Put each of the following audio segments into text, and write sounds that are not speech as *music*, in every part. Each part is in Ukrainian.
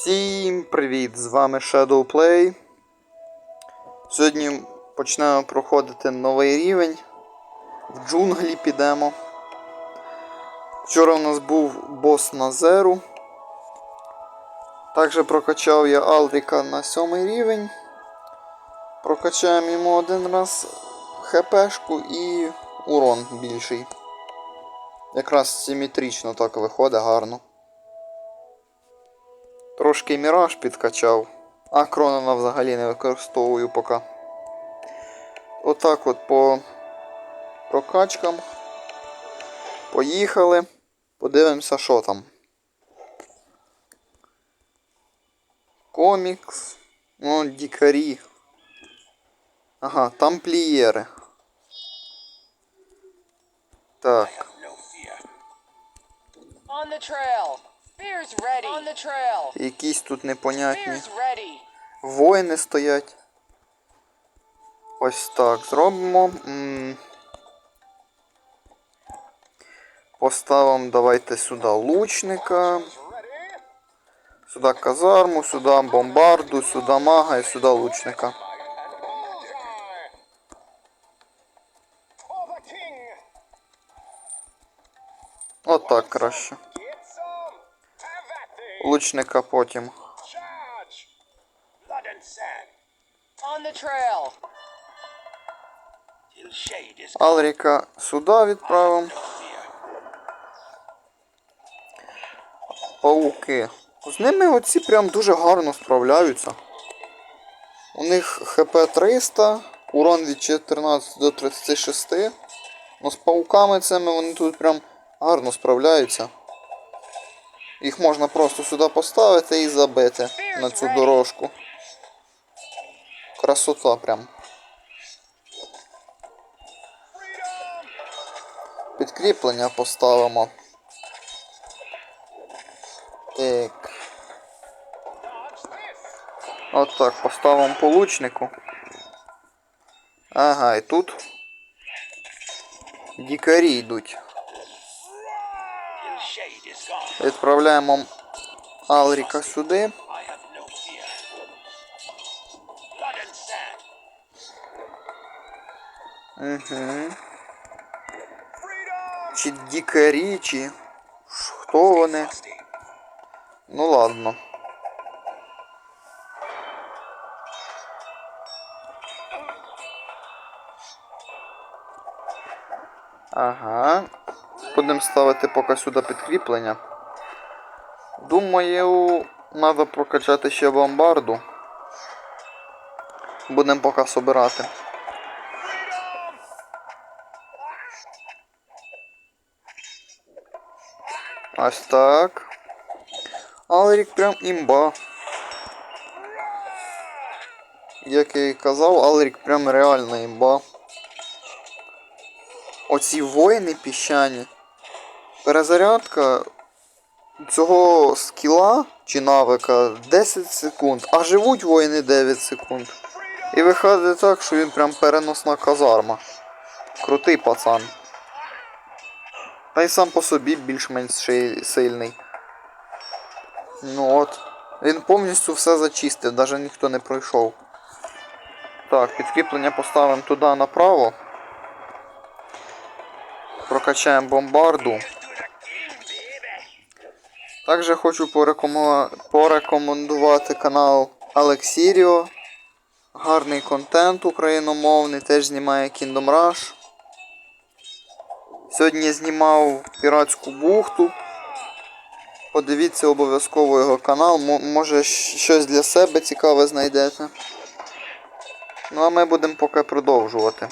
Всім привіт! З вами Shadowplay. Сьогодні почнемо проходити новий рівень. В джунглі підемо. Вчора у нас був бос на зеру. Також прокачав я Алріка на сьомий рівень. Прокачаємо йому один раз ХПшку і урон більший. Якраз симетрично так виходить гарно. Трошки міраж підкачав, а Кронона взагалі не використовую поки. Отак от по прокачкам. Поїхали. Подивимося, що там. Комікс. Ну, дікарі. Ага, тамплієри. Так. On the trail. Якісь тут непонятні. Воїни стоять. Ось так зробимо. М. Поставимо давайте сюди лучника. Сюди казарму, сюди бомбарду, сюди мага і сюди лучника. King! От так краще. Shade is Алріка сюди відправимо. Пауки. З ними оці прям дуже гарно справляються. У них ХП 300, урон від 14 до 36. Ну з пауками цими вони тут прям гарно справляються. Їх можна просто сюди поставити і забити на цю дорожку. Красота прям. Підкріплення поставимо. Так. От так, поставимо по лучнику. Ага, і тут дікарі йдуть. Відправляємо Алріка сюди. Угу. Чи дікарі, чи хто вони? Ну ладно. Ага. Будемо ставити поки сюди підкріплення. Думаю, треба прокачати ще бомбарду. Будемо поки собирати. Ось так. Алрік прям імба. Як я і казав, Алрік прям реально імба. Оці воїни піщані. Перезарядка цього скіла чи навика 10 секунд, а живуть воїни 9 секунд. І виходить так, що він прям переносна казарма. Крутий пацан. Та й сам по собі більш-менш сильний. Ну от. Він повністю все зачистив, навіть ніхто не пройшов. Так, підкріплення поставимо туди направо. Прокачаємо бомбарду. Також хочу порекомендувати канал Алексіріо. Гарний контент україномовний, теж знімає Kingdom Rush. Сьогодні знімав піратську бухту. Подивіться обов'язково його канал, мо- може щось для себе цікаве знайдете. Ну а ми будемо поки продовжувати.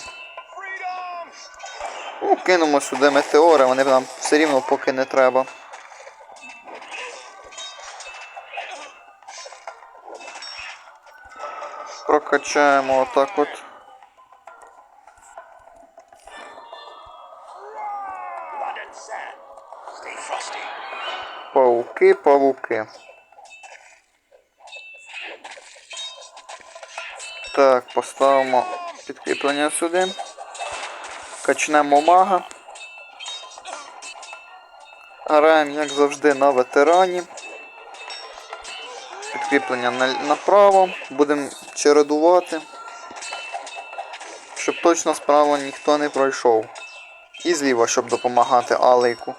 Ну, кинемо сюди метеори, вони нам все рівно поки не треба. Прокачаємо отак от. Frosty! Пауки. Так, поставимо підкріплення сюди. Качнемо мага. Граємо, як завжди, на ветерані. Підкріплення направо. Будемо чередувати. Щоб точно справа ніхто не пройшов. І зліва, щоб допомагати Алейку.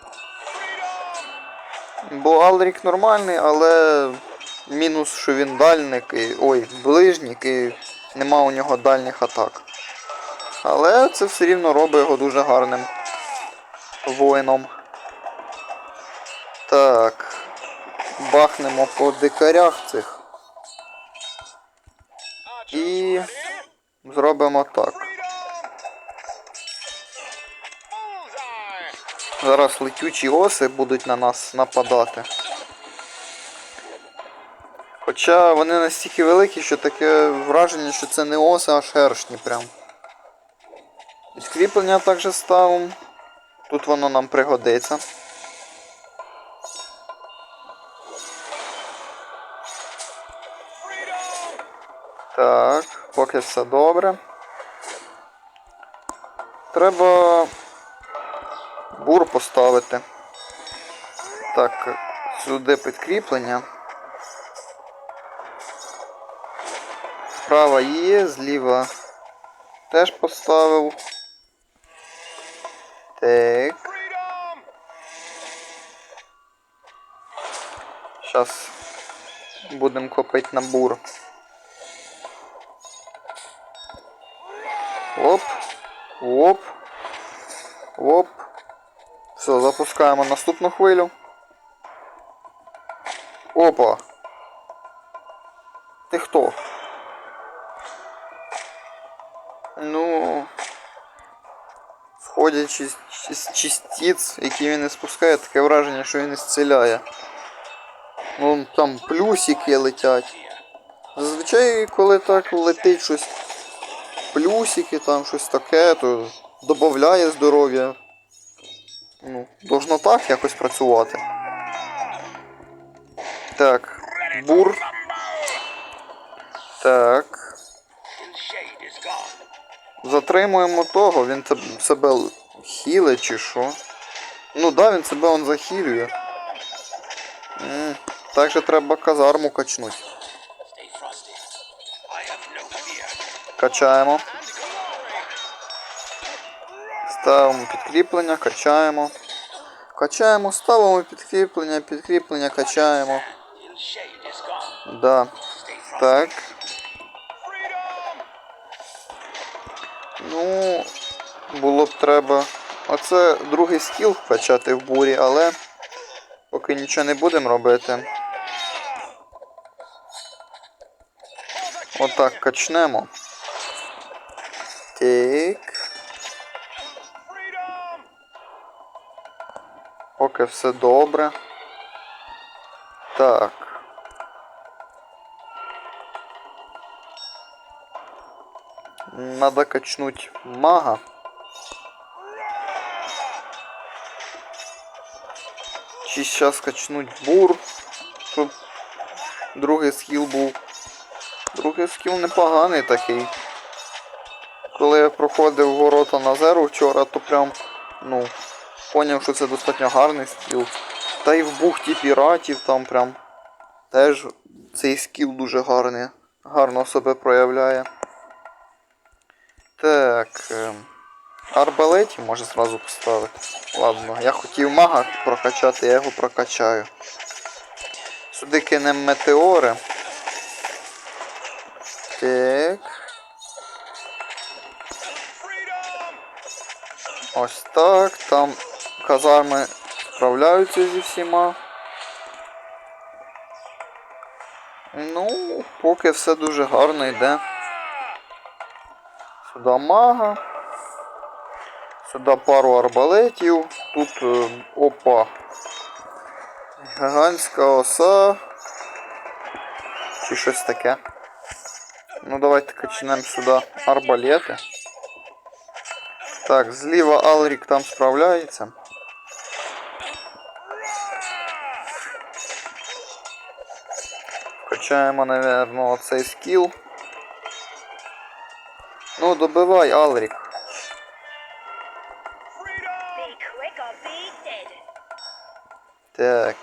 Бо Алрік нормальний, але мінус, що він дальник, і, ой, ближнік і нема у нього дальніх атак. Але це все рівно робить його дуже гарним воїном. Так. Бахнемо по дикарях цих. І зробимо так. Зараз летючі оси будуть на нас нападати. Хоча вони настільки великі, що таке враження, що це не оси, а шершні прям. Підкріплення також ставимо. Тут воно нам пригодиться. Так, поки все добре. Треба бур поставити. Так, сюди підкріплення. Справа є, зліва теж поставив. Так. Зараз будемо копити на бур. Оп. Оп. Оп. Все, запускаємо наступну хвилю. Опа. Ти хто? Ну. Сходячи з з частиць, які він не спускає, таке враження, що він ісціляє. Вон там плюсики летять. Зазвичай, коли так летить щось плюсики, там щось таке, то додає здоров'я. Ну, должно так якось працювати. Так. Бур. Так. Затримуємо того, він себе хілить чи що. Ну да, він себе он захилює. Так же треба казарму качнути. Качаємо. Ставимо підкріплення, качаємо. Качаємо, ставимо підкріплення, підкріплення, качаємо. Да. Так. Ну, було б треба. Оце другий скіл качати в бурі, але поки нічого не будемо робити. Отак качнемо. Так. Поки все добре. Так. Надо качнуть мага. Чи зараз качнуть бур, щоб другий скіл був. Другий скіл непоганий такий. Коли я проходив ворота на зеру вчора, то прям, ну, поняв, що це достатньо гарний скіл. Та й в бухті піратів там прям теж цей скіл дуже гарний. Гарно себе проявляє. Так. ем, Арбалеті може зразу поставити. Ладно, я хотів мага прокачати, я його прокачаю. Сюди кинемо метеори. Так. Ось так. Там казарми справляються зі всіма. Ну, поки все дуже гарно йде. Сюди мага. Сюди пару арбалетів. Тут е, опа. Гігантська оса. Чи щось таке. Ну давайте качнемо сюди арбалети. Так, зліва Алрік там справляється. Качаємо, наверное, оцей скіл. Ну, добивай, Алрік. Так.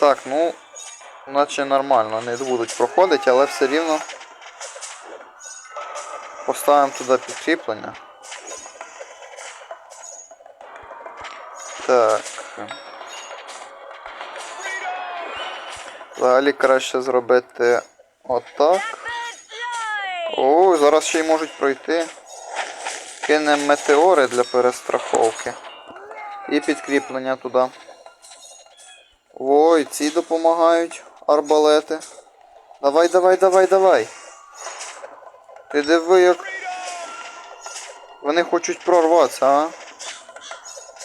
Так, ну, наче нормально, не будуть проходити, але все рівно поставимо туди підкріплення. Так. Взагалі краще зробити отак. О, зараз ще й можуть пройти. Кинемо метеори для перестраховки. І підкріплення туди. Ой, ці допомагають. Арбалети. Давай, давай, давай, давай. Ти диви, як. Вони хочуть прорватися, а?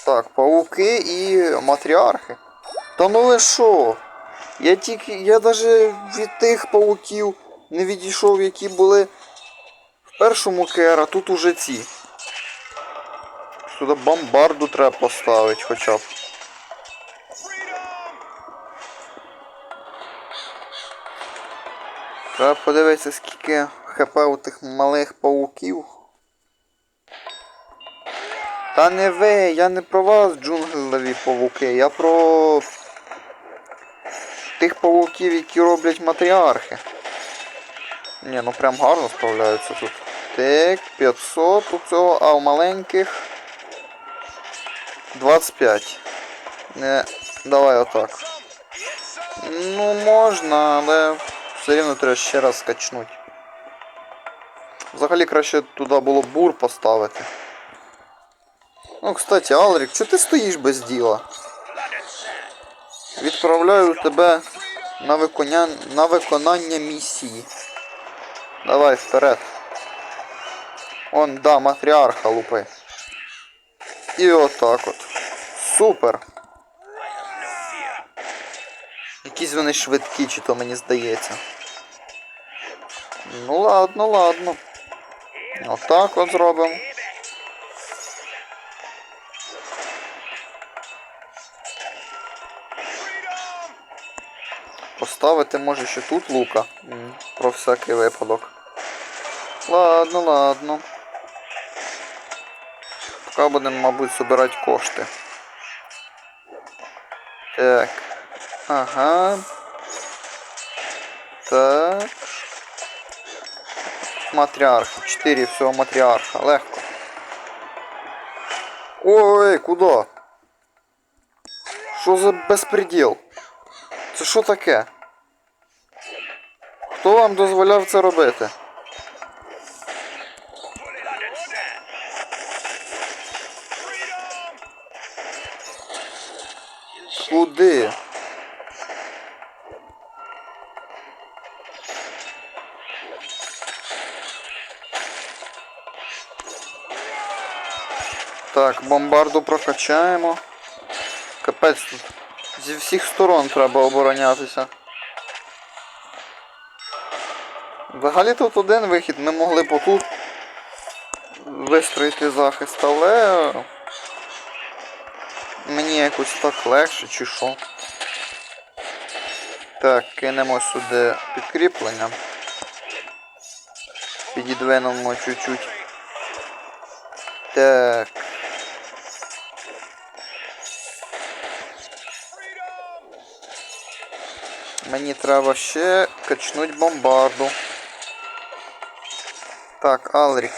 Так, пауки і матріархи. Та ну ви що? Я тільки. Я даже від тих пауків не відійшов, які були в першому КР, а тут уже ці. Сюди бомбарду треба поставити хоча б. Треба подивитися, скільки хп у тих малих пауків. Та не ви, я не про вас, джунглеві павуки, я про тих павуків, які роблять матріархи. Ні, ну прям гарно справляються тут. Так, 500 у цього, а у маленьких 25. Не, давай отак. Ну можна, але все рівно треба ще раз скачнуть. Взагалі краще туди було бур поставити. Ну, кстати, Алрік, чого ти стоїш без діла? Відправляю тебе на, виконя... на виконання місії. Давай вперед. Он, да, матріарха лупи. І отак от. Супер. Якісь вони швидкі, чи то мені здається. Ну ладно, ладно. Отак от зробимо. Поставити може ще тут лука. Про всякий випадок. Ладно, ладно. Поки будемо, мабуть, збирати кошти. Так. Ага. Так. Матріарх. 4 всього матріарха. Легко. Ой, куди? Що за безпреділ? Це що таке? Хто вам дозволяв це робити? Куди? Так, бомбарду прокачаємо. Капець тут. Зі всіх сторон треба оборонятися. Взагалі тут один вихід, ми могли б отут вистроїти захист, але мені якось так легше чи що. Так, кинемо сюди підкріплення. Підідвинемо чуть-чуть. Так. Мені треба ще качнуть бомбарду. Так, Алрік.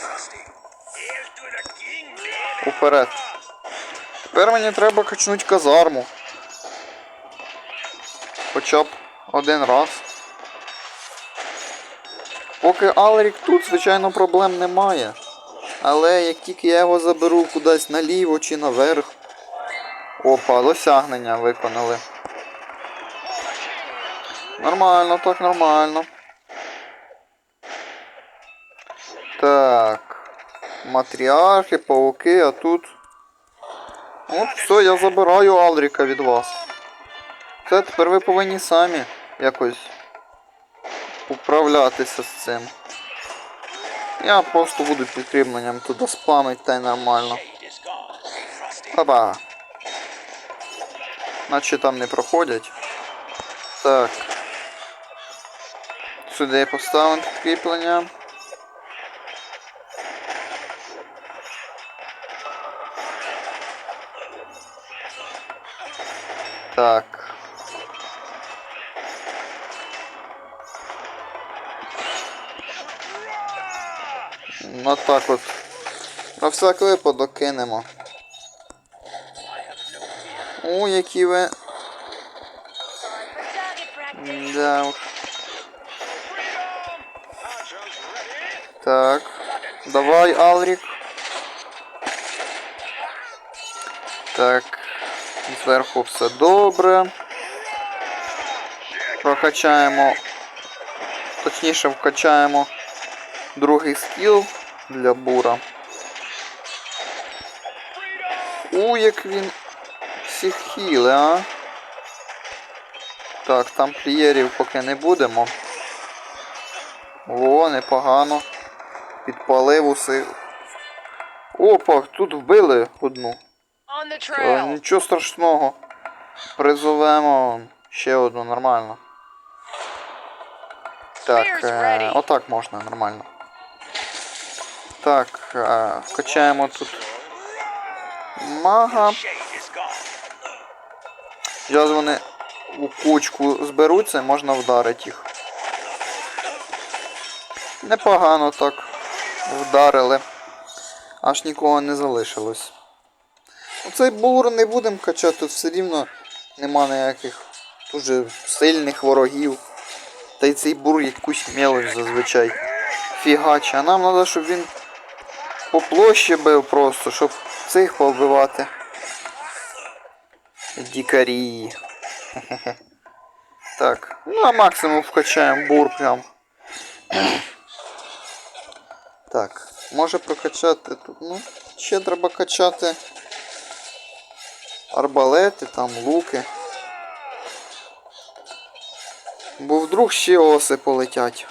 Уперед. Тепер мені треба качнуть казарму. Хоча б один раз. Поки Алрік тут, звичайно, проблем немає. Але як тільки я його заберу кудись наліво чи наверх. Опа, досягнення виконали. Нормально, так нормально. Так. Матріархи, пауки, а тут. От все, я забираю Алріка від вас. Все, тепер ви повинні самі якось управлятися з цим. Я просто буду підкріпленням туди спамить та й нормально. Опа. Наче там не проходять. Так. Сюди поставимо кріплення. Так. Ну так от. На всяк випадок кинемо. О, які ви Так. Зверху все добре. Прокачаємо. Точніше вкачаємо другий скіл для бура. У, як він всіх хіле, а. Так, тамплієрів поки не будемо. О, непогано. Підпалив уси. Опа, тут вбили одну. Е. Нічого страшного. Призовемо ще одну нормально. Так, е, отак можна нормально. Так, е, качаємо тут мага. Зараз вони у кучку зберуться і можна вдарити їх. Непогано так вдарили. Аж нікого не залишилось. Оцей бур не будемо качати, тут все рівно нема ніяких дуже сильних ворогів. Та й цей бур якусь мелоч зазвичай фігаче. А нам треба, щоб він по площі бив просто, щоб цих повбивати. Дікарі. *laughs* Так, ну а максимум вкачаємо бур прям. Так, може прокачати тут, ну, ще треба качати арбалети, там луки. Бо вдруг ще оси полетять.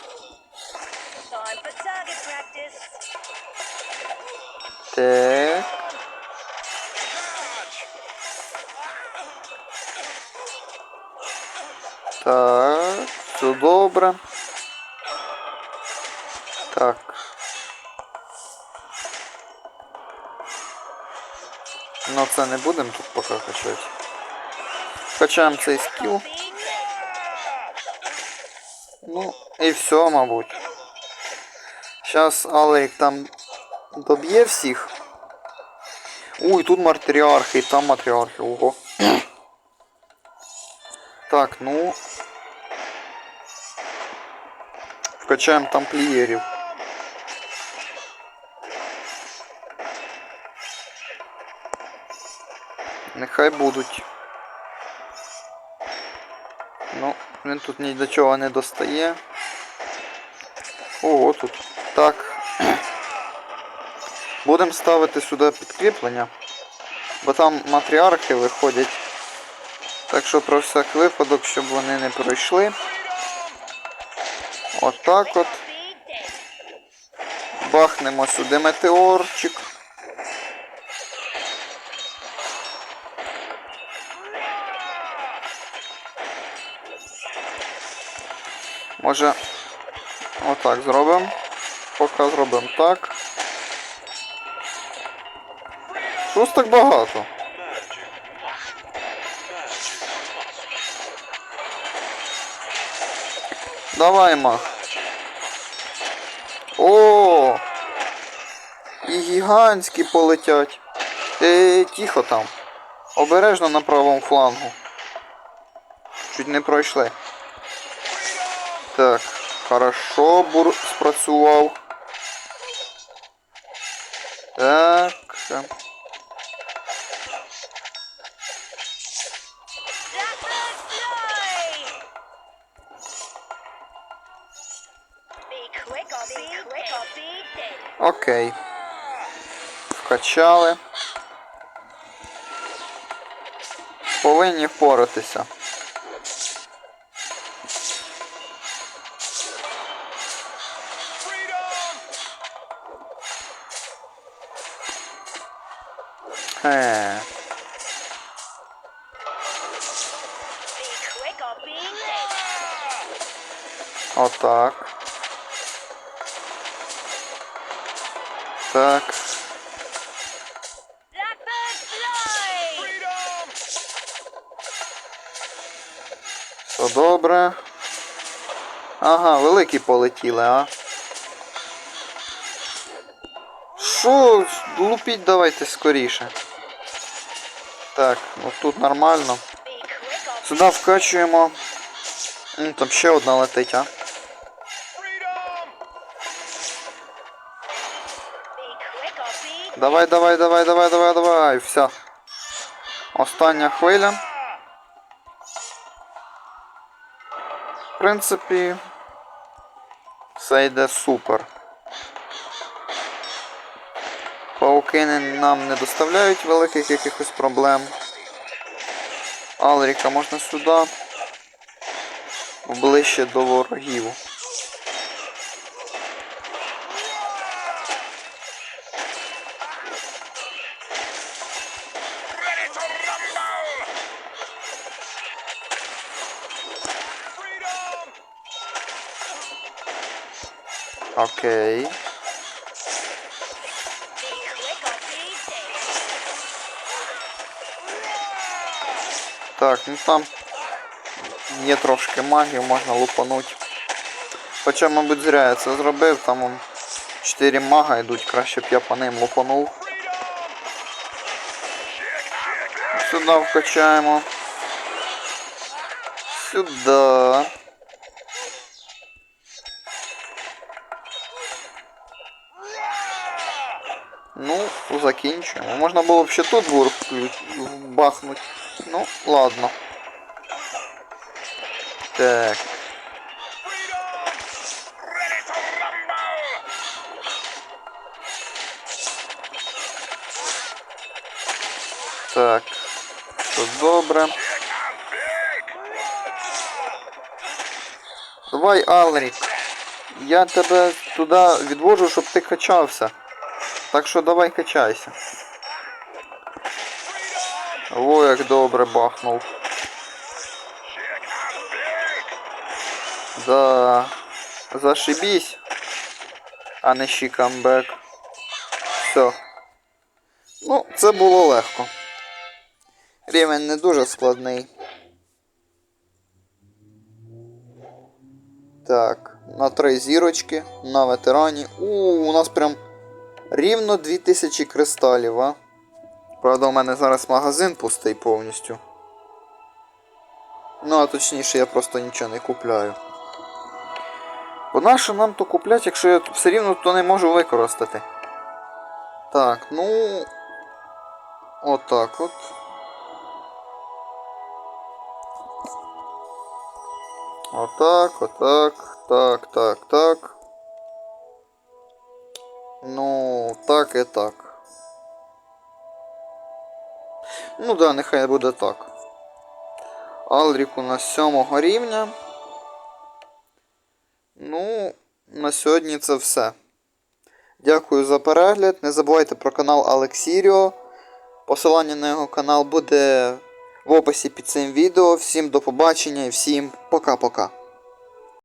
Не будемо тут поки качати. Качаємо цей скіл. Ну, і все, мабуть. Зараз Алек там доб'є всіх. Ой, тут матріархи, і там матріархи, ого. *clears throat* Так, ну. Вкачаємо тамплієрів. Нехай будуть. Ну, він тут ні до чого не достає. Ого, тут. Так. Будемо ставити сюди підкріплення. Бо там матріархи виходять. Так що про всяк випадок, щоб вони не пройшли. Отак от. dead. Бахнемо сюди метеорчик. Може отак зробимо. Поки зробимо так. Щось так багато. Давай, мах. О! І гігантські полетять. Е, тихо там. Обережно на правому флангу. Чуть не пройшли. Так, хорошо, бур спрацював. Так. Окей. Вкачали. Повинні впоратися. Е, dead. отак. Так. Все добре. Ага, великі полетіли, а. що лупіть давайте скоріше. Так, ну тут нормально. Сюди вкачуємо. Ну, там ще одна летить, а. Давай, давай, давай, давай, давай, давай. Все. Остання хвиля. В принципі, все йде супер. Паукини нам не доставляють великих якихось проблем. Алріка можна сюди. Ближче до ворогів. Окей. Так, ну там є трошки магів, можна лупануть. Хоча, мабуть, зря я це зробив, там он 4 мага йдуть, краще б я по ним лупанув. Сюди вкачаємо. Сюди. Ну, закінчуємо. Можна було б ще тут вклю- бахнути. Ну, ладно. Так. Так. Все добре. Давай, Алрік. Я тебе туди відвожу, щоб ти качався. Так що давай качайся. О, як добре бахнув. Да. Зашибісь. А не щікамбек. Все. Ну, це було легко. Рівень не дуже складний. Так, на три зірочки, на ветерані. У, у нас прям рівно 2000 кристалів, а? Правда, у мене зараз магазин пустий повністю. Ну, а точніше, я просто нічого не купляю. Бо нащо нам то купляти, якщо я все рівно то не можу використати? Так, ну. Отак от. Отак, отак, так, так, так. Ну, так і так. Ну да, нехай буде так. Алрік у нас сьомого рівня. Ну, на сьогодні це все. Дякую за перегляд. Не забувайте про канал Алексіріо. Посилання на його канал буде в описі під цим відео. Всім до побачення і всім пока-пока.